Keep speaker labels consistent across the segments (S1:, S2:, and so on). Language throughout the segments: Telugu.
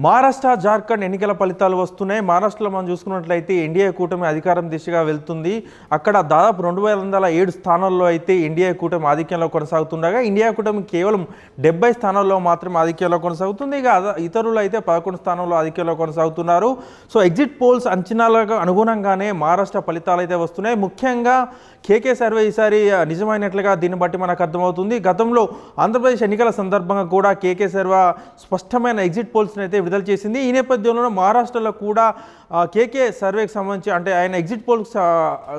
S1: మహారాష్ట్ర జార్ఖండ్ ఎన్నికల ఫలితాలు వస్తున్నాయి. మహారాష్ట్రలో మనం చూసుకున్నట్లయితే ఎన్డీఏ కూటమి అధికారం దిశగా వెళ్తుంది. అక్కడ దాదాపు రెండు వేల వందల ఏడు స్థానాల్లో అయితే ఎన్డీఏ కూటమి ఆధిక్యంలో కొనసాగుతుండగా ఇండియా కూటమి కేవలం డెబ్బై స్థానాల్లో మాత్రమే ఆధిక్యంలో కొనసాగుతుంది. ఇక అద- ఇతరులు అయితే పదకొండు స్థానంలో ఆధిక్యంలో కొనసాగుతున్నారు. సో ఎగ్జిట్ పోల్స్ అంచనాలకు అనుగుణంగానే మహారాష్ట్ర ఫలితాలు అయితే వస్తున్నాయి. ముఖ్యంగా కేకే సర్వే ఈసారి నిజమైనట్లుగా దీన్ని బట్టి మనకు అర్థమవుతుంది. గతంలో ఆంధ్రప్రదేశ్ ఎన్నికల సందర్భంగా కూడా కేకే సర్వే స్పష్టమైన ఎగ్జిట్ పోల్స్ని అయితే విడుదల చేసింది. ఈ నేపథ్యంలో మహారాష్ట్రలో కూడా కేకే సర్వేకి సంబంధించి అంటే ఆయన ఎగ్జిట్ పోల్స్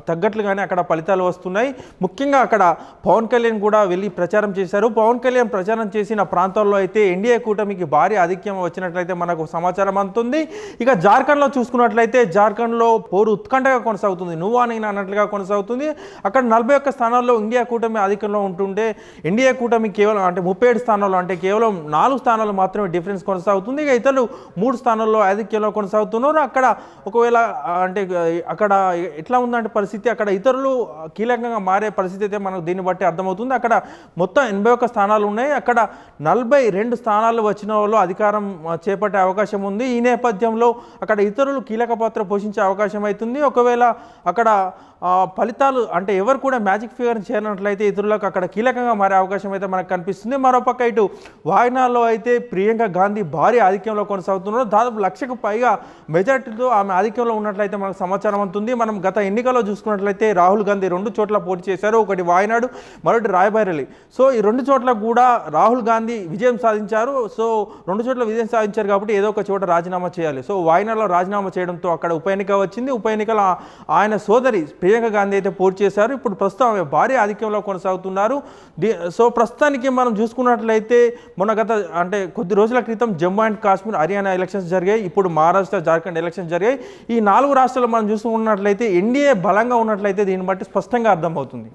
S1: తగ్గట్లుగానే అక్కడ ఫలితాలు వస్తున్నాయి. ముఖ్యంగా అక్కడ పవన్ కళ్యాణ్ కూడా వెళ్ళి ప్రచారం చేశారు. పవన్ కళ్యాణ్ ప్రచారం చేసిన ప్రాంతాల్లో అయితే ఎన్డీఏ కూటమికి భారీ ఆధిక్యం వచ్చినట్లయితే మనకు సమాచారం అందుతుంది. ఇక జార్ఖండ్లో చూసుకున్నట్లయితే జార్ఖండ్లో పోరు ఉత్కంఠగా కొనసాగుతుంది. నువ్వా నేను అన్నట్లుగా కొనసాగుతుంది. అక్కడ నలభై ఒక్క స్థానాల్లో ఇండియా కూటమి ఆధిక్యంలో ఉంటుంటే ఎన్డీఏ కూటమి కేవలం అంటే ముప్పై ఏడు స్థానాల్లో అంటే కేవలం నాలుగు స్థానాలు మాత్రమే డిఫరెన్స్ కొనసాగుతుంది. ఇక ఇతరులు మూడు స్థానాల్లో ఆధిక్యంలో కొనసాగుతున్నారు. అక్కడ ఒకవేళ అంటే అక్కడ ఎట్లా ఉందంటే పరిస్థితి అక్కడ ఇతరులు కీలకంగా మారే పరిస్థితి అయితే మనకు దీన్ని బట్టి అర్థమవుతుంది. అక్కడ మొత్తం ఎనభై ఒక్క స్థానాలు ఉన్నాయి. అక్కడ నలభై రెండు స్థానాలు వచ్చిన వాళ్ళు అధికారం చేపట్టే అవకాశం ఉంది. ఈ నేపథ్యంలో అక్కడ ఇతరులు కీలక పాత్ర పోషించే అవకాశం అవుతుంది. ఒకవేళ అక్కడ ఫలితాలు అంటే ఎవరు కూడా మ్యాజిక్ ఫిగర్ చేరినట్లయితే ఇతరులకు అక్కడ కీలకంగా మారే అవకాశం అయితే మనకు కనిపిస్తుంది. మరోపక్క ఇటు వాయనాల్లో అయితే ప్రియాంక గాంధీ భారీ ఆధిక్యంలో కొనసాగుతున్నారు. దాదాపు లక్షకు పైగా మెజార్టీతో ఆమె ఆధిక్యంలో ఉన్నట్లయితే మనకు సమాచారం అందుతుంది మనం గత ఎన్నికల్లో చూసుకున్నట్లయితే రాహుల్ గాంధీ రెండు చోట్ల పోటీ చేశారు. ఒకటి వాయనాడు మరొకటి రాయబరేలి. సో ఈ రెండు చోట్ల కూడా రాహుల్ గాంధీ విజయం సాధించారు. సో రెండు చోట్ల విజయం సాధించారు కాబట్టి ఏదో ఒక చోట రాజీనామా చేయాలి. సో వాయనాడులో రాజీనామా చేయడంతో అక్కడ ఉప ఎన్నిక వచ్చింది. ఉప ఎన్నికల ఆయన సోదరి ప్రియాంక గాంధీ అయితే పోటీ చేశారు. ఇప్పుడు ప్రస్తుతం ఆమె భారీ ఆధిక్యంలో కొనసాగుతున్నారు. దీ- సో ప్రస్తుతానికి మనం చూసుకున్నట్లయితే మొన్న గత అంటే కొద్ది రోజుల క్రితం జమ్మూ అండ్ కాశ్మీర్ హర్యానా ఎలక్షన్స్ జరిగాయి. ఇప్పుడు మహారాష్ట్ర జార్ఖండ్ ఎలక్షన్స్ జరిగాయి. ఈ నాలుగు రాష్ట్రాలు మనం చూసుకున్నట్లయితే ఎన్డీఏ బలంగా ఉన్నట్లయితే దీన్ని బట్టి స్పష్టంగా అర్థమవుతుంది.